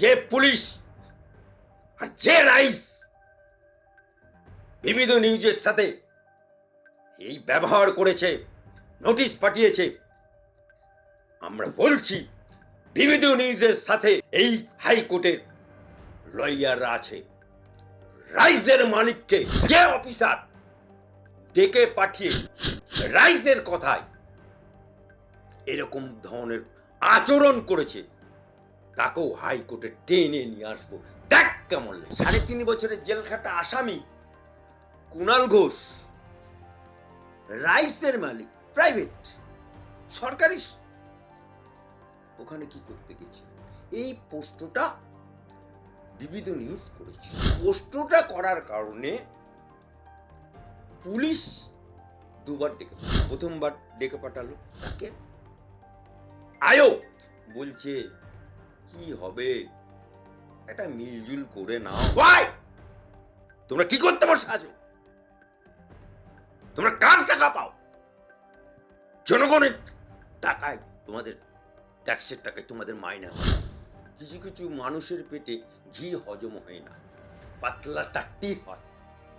যে পুলিশ আর যে রাইস বিবিধ নিউজের সাথে এই ব্যবহার করেছে, নোটিশ পাঠিয়েছে, আমরা বলছি বিবিধ নিউজের সাথে এই হাইকোর্টের লয়াররা আছে। রাইজের মালিককে যে অফিসার ডেকে পাঠিয়ে রাইজের কথায় এরকম ধরনের আচরণ করেছে তাকেও হাইকোর্টে টেনে নিয়ে আসব। দেখ কেমন। সাড়ে তিন বছরের জেল খাটা আসামি কুণাল ঘোষ, রাইসের মালিক, প্রাইভেট, সরকারি। ওখানে কি করতে গেছিল এই পোস্টটা বিবিধ নিউজ করেছে। পোস্টটা করার কারণে পুলিশ দুবার ডেকে। প্রথমবার ডেকে পাঠালো। তাকে আয়ো বলছে কি হবে? একটা মিলজুল করে নাও। ভাই তোমরা কি করতে বসে আছো? তোমরা কার টাকা পাও? জনগণের টাকায় তোমাদের ট্যাক্সের টাকায় তোমাদের মাইনে কিছু কিছু মানুষের পেটে ঘি হজম হয় না। পাতলা টাট্টি হয়।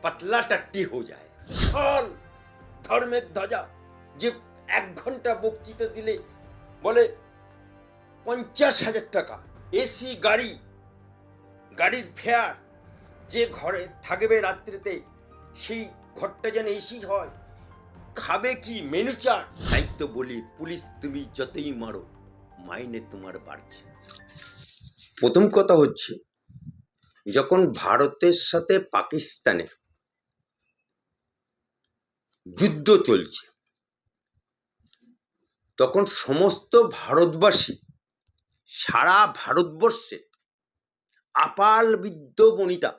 পাতলা টাট্টি হয়ে যায়। বিশাল ধর্মের ধ্বজা যে এক ঘণ্টা বক্তৃতা দিলে বলে পঞ্চাশ হাজার টাকা। এসি গাড়ি, গাড়ির ফেয়ার যে ঘরে থাকবে রাত্রিতে, সেই ঘরটা যেন এসি হয়। খাবে কি মেনু চার তাই তো বলি, পুলিশ তুমি যতই মারো, মাইনে তোমার বাড়ছে। প্রথম কথা হচ্ছে, যখন ভারতের সাথে পাকিস্তানের যুদ্ধ চলছে, তখন সমস্ত ভারতবাসী সারা ভারতবর্ষে আপাল বৃদ্ধ বনিতা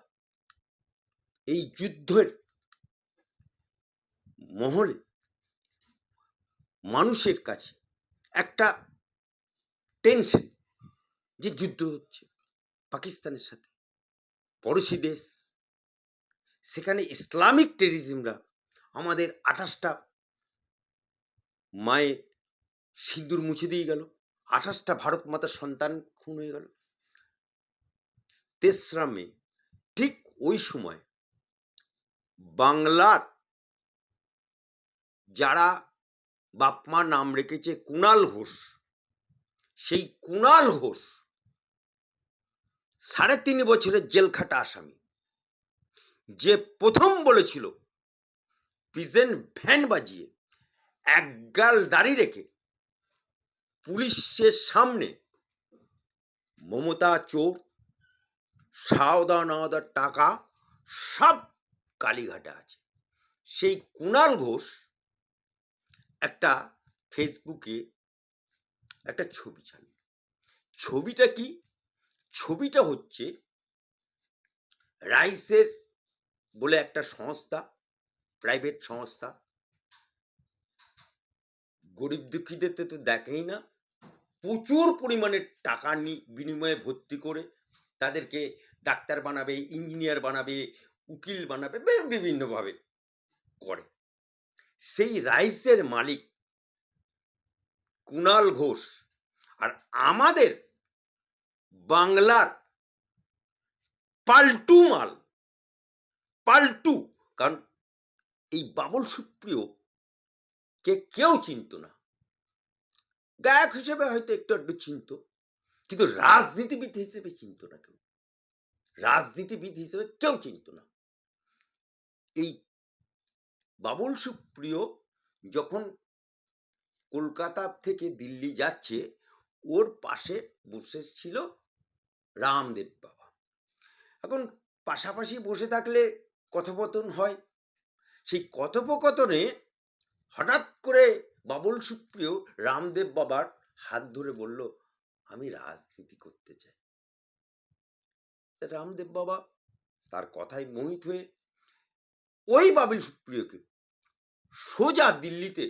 এই যুদ্ধের মহলে মানুষের কাছে একটা টেনশন যে যুদ্ধ হচ্ছে পাকিস্তানের সাথে। পড়োশি দেশ, সেখানে ইসলামিক টেরিজমরা আমাদের আঠাশটা মায়ের সিঁদুর মুছে দিয়ে গেল। আঠাশটা ভারত মাতার সন্তান খুন হয়ে গেল। তেসরা মে, ঠিক ওই সময় বাংলার যারা বাপমা নাম রেখেছে কুণাল ঘোষ, সেই কুণাল ঘোষ সাড়ে তিন বছরের জেলখাটা আসামি। যে প্রথম বলেছিল প্রিজেন্ট ভ্যান বাজিয়ে একগাল দাড়ি রেখে পুলিশের সামনে মমতা চোর সাওদা নাওদার টাকা, সব কালীঘাটে আছে। সেই কুণাল ঘোষ একটা ফেসবুকে একটা ছবি ছাড়ল ছবিটা কি? ছবিটা হচ্ছে রাইসের বলে একটা সংস্থা, প্রাইভেট সংস্থা। গরিব দুঃখীদের তো দেখেই না। প্রচুর পরিমাণে টাকা বিনিময়ে ভর্তি করে তাদেরকে ডাক্তার বানাবে, ইঞ্জিনিয়ার বানাবে, উকিল বানাবে বিভিন্নভাবে করে। সেই রাইসের মালিক কুণাল ঘোষ। আর আমাদের বাংলার পাল্টু মাল, পাল্টু, কারণ এই বাবুল সুপ্রিয় কে কেউ চিনত না। গায়ক হিসেবে হয়তো একটু একটু চিনত। কিন্তু রাজনীতিবিদ হিসেবে চিনত না কেউ। রাজনীতিবিদ হিসেবে কেউ চিনত না। এই বাবুল সুপ্রিয় যখন কলকাতা থেকে দিল্লি যাচ্ছে, ওর পাশে বসে ছিল রামদেব বাবা। এখন পাশাপাশি বসে থাকলে কথোপকথন হয়। সেই কথোপকথনে হঠাৎ করে বাবল সুপ্রিয় রামদেব বাবার হাত ধরে বলল, আমি রাজনীতি করতে চাই। রামদেব বাবা তার কথায় মোহিত হয়ে ওই বাবুল সুপ্রিয়কে সোজা দিল্লিতে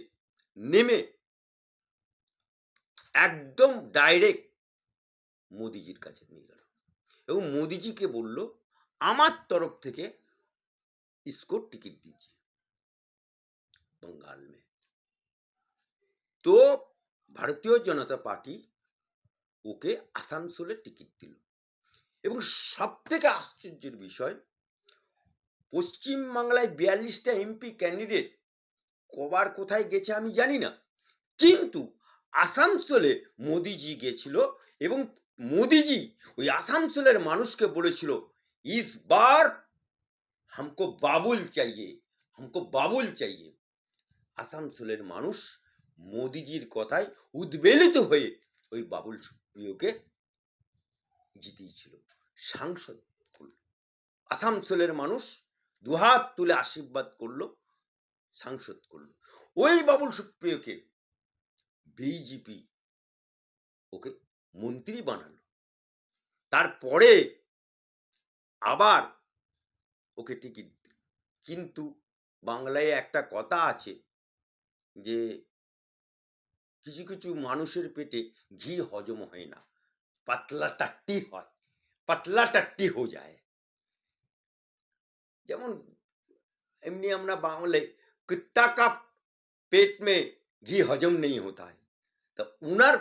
নেমে একদম ডাইরেক্ট মোদিজির কাছে নিয়ে গেল এবং মোদিজিকে বলল, আমার তরফ থেকে ইস্কোর টিকিট দিচ্ছি বঙ্গাল মেয়ে তো ভারতীয় জনতা পার্টি ওকে আসানসোলে টিকিট দিল। এবং সব থেকে আশ্চর্যের বিষয়, পশ্চিমবাংলায় বিয়াল্লিশটা এমপি ক্যান্ডিডেট কবার কোথায় গেছে আমি জানি না। কিন্তু আসানসোলে মোদিজি গেছিল এবং মোদিজি ওই আসানসোলের মানুষকে বলেছিল, ইস বার হামকো বাবুল চাইয়ে, হামকো বাবুল চাইয়ে। আসানসোলের মানুষ মোদিজির কথায় উদ্বেলিত হয়ে ওই বাবুল সুপ্রিয়কে জিতিয়েছিল সাংসদ করল আসানসোলের মানুষ দুহাত তুলে আশীর্বাদ করল, সাংসদ করল। ওই বাবুল সুপ্রিয়কে বিজেপি ওকে মন্ত্রী বানালো। তারপরে আবার ওকে টিকিট দিল। কিন্তু বাংলায় একটা কথা আছে যে কিছু কিছু মানুষের পেটে ঘি হজম হয় না। পাতলা টাট্টি হয়। পাতলা টাট্টি হয়ে যায়। যেমন এমনি আমরা বাংলায় কুত্তা কা পেট মে ঘি হজম নেই হতা তা উনার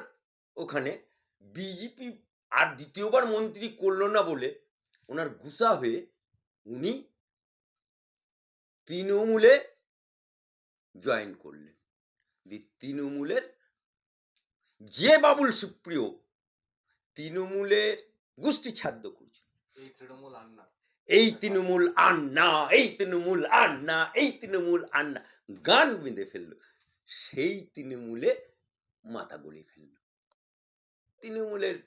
ওখানে বিজেপি আর দ্বিতীয়বার মন্ত্রী করল না বলে ওনার গুসা হয়ে উনি তৃণমূলে জয়েন করলেন। তৃণমূলের যে বাবুল সুপ্রিয় তৃণমূলের গোষ্ঠী ছাদ্য করছে এই তৃণমূল আন্না। এই তৃণমূল আন্না এই তৃণমূল আন্না গান বেঁধে ফেলল সেই তৃণমূলে মাথা গলে ফেলল। তৃণমূলের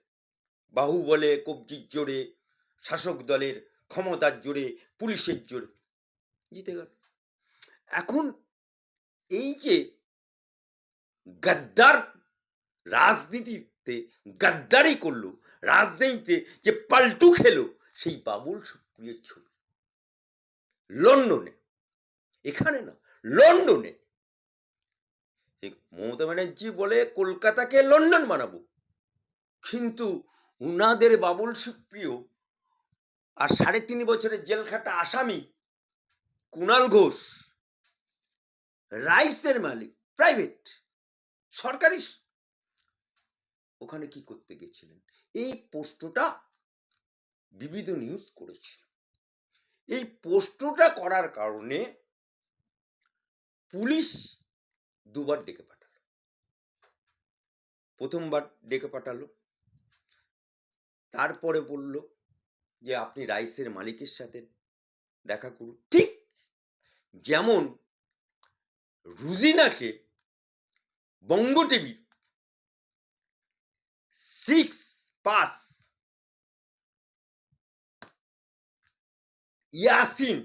বাহু বলে কবজির জোরে শাসক দলের ক্ষমতার জোরে পুলিশের জোরে জিতে গেল। এখন এই যে গাদ্দার রাজনীতিতে গাদ্দারি করল, রাজনীতিতে যে পাল্টু খেলো, সেই বাবুল সুপ্রিয় ছবি। লন্ডনে, এখানে না, লন্ডনে। মমতা ব্যানার্জি বলে কলকাতাকে লন্ডন বানাবো। কিন্তু উনাদের বাবুল সুপ্রিয় আর সাড়ে তিন বছরের জেল খাটা আসামি কুণাল ঘোষ, রাইসের মালিক, প্রাইভেট, সরকারি ওখানে কি করতে গেছিলেন? এই পোস্টটা বিবিধ নিউজ করেছিল। এই পোস্টটা করার কারণে পুলিশ দুবার ডেকে পাঠালো। প্রথমবার ডেকে পাঠালো। তারপরে বলল যে, আপনি রাইসের মালিকের সাথে দেখা করুন। ঠিক যেমন রুজিনাকে Banga TV six pass Yasin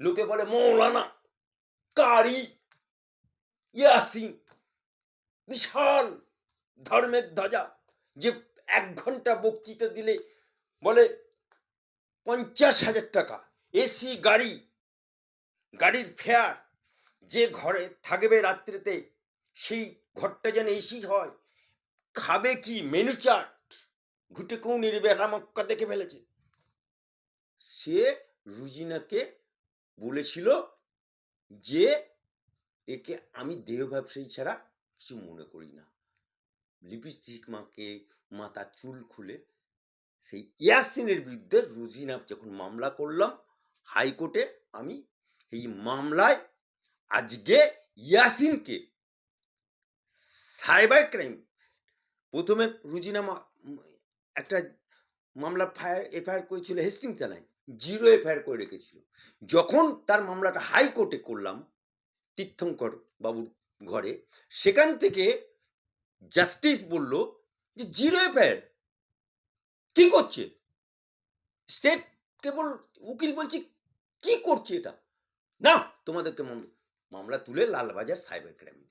লোকে বলে মৌলানা কারি ইয়াসিন বিশাল ধর্মের ধ্বজা যে এক ঘণ্টা বক্তৃতা দিলে বলে পঞ্চাশ হাজার টাকা এসি গাড়ি গাড়ির ফেয়ার যে ঘরে থাকবে রাত্রিতে সেই ঘরটা যেন এসি হয় খাবে কি? মেনু চার্ট ঘুটে কৌনির বেড়ামক্কা দেখে ফেলেছে। সে রুজিনাকে বলেছিল যে, একে আমি দেহ ব্যবসায়ী ছাড়া কিছু মনে করি না। লিপস্টিক মাকে মাথা চুল খুলে। সেই ইয়াসিনের বিরুদ্ধে রুজিনা যখন মামলা করলাম হাইকোর্টে আমি এই মামলায় আজকে ইয়াসিনকে সাইবার ক্রাইম প্রথমে রুজিনামা একটা মামলা ফায়ার, এফআইআর করেছিল হেস্টিং থানায়। জিরো এফআইআর করে রেখেছিল। যখন তার মামলাটা হাইকোর্টে করলাম, তীর্থঙ্কর বাবুর ঘরে, সেখান থেকে জাস্টিস বলল যে, জিরো এফআইআর? কি করছে? স্টেট কেবল উকিল বলছি, কি করছে এটা? না, তোমাদেরকে মাম- মামলা তুলে লালবাজার সাইবার ক্রাইম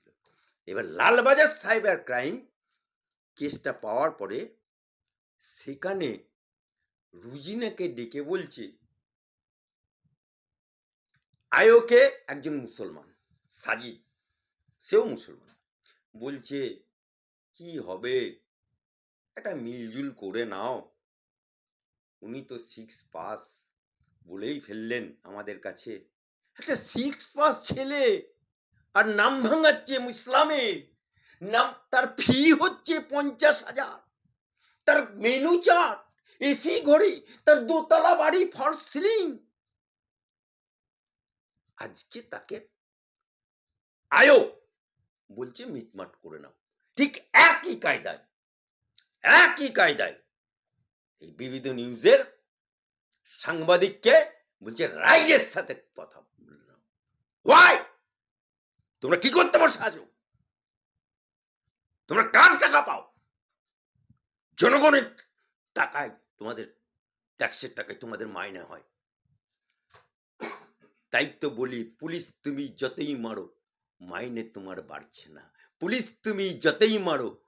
এবার লালবাজার সাইবার ক্রাইম কেসটা পাওয়ার পরে সেখানে রুজিনাকে ডেকে বলছে আয়োকে একজন মুসলমান, সাজিদ। সেও মুসলমান। বলছে, কি হবে? একটা মিলজুল করে নাও। উনি তো সিক্স পাস বলেই ফেললেন আমাদের কাছে। একটা সিক্স পাস ছেলে আর নাম ভাঙাচ্ছে ইসলামের নাম, তার ফি হচ্ছে পঞ্চাশ হাজার। তার মেনু চার্ট এসি ঘড়ি, তার দোতলা বাড়ি ফল সিলিং আজকে তাকে আয়ো বলছে মিটমাট করে নাও। ঠিক একই কায়দায় একই কায়দায় এই বিবিধ নিউজের সাংবাদিককে বলছে রাইজের সাথে কথা ওয়াই তোমরা কি করতে বসে আছো? তোমরা কার টাকা পাও? জনগণের টাকায় তোমাদের ট্যাক্সের টাকায় তোমাদের মাইনে হয়। তাই তো বলি, পুলিশ তুমি যতই মারো, মাইনে তোমার বাড়ছে না। পুলিশ তুমি যতই মারো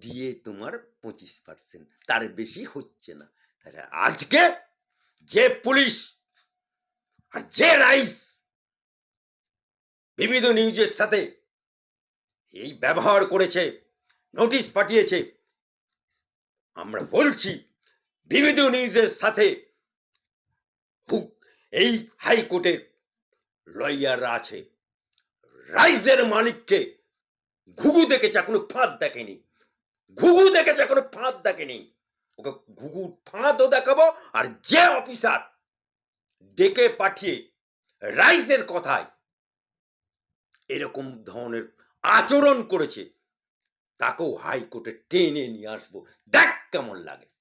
দিয়ে তোমার পঁচিশ পার্সেন্ট তার বেশি হচ্ছে না। তাহলে আজকে যে পুলিশ আর যে রাইস, বিবিধ নিউজের সাথে এই ব্যবহার করেছে নোটিশ পাঠিয়েছে। আমরা বলছি বিবিধ নিউজের সাথে এই হাইকোর্টের লয়াররা আছে। রাইজের মালিককে ঘুঘু দেখেছে এখনও ফাঁদ দেখেনি। ঘুঘু দেখেছে এখনও ফাঁদ দেখেনি। ওকে ঘুঘু ফাঁদও দেখাবো আর যে অফিসার ডেকে পাঠিয়ে রাইজের কথায় এরকম ধরনের আচরণ করেছে তাকেও হাইকোর্টে টেনে নিয়ে আসব। দেখ কেমন লাগে।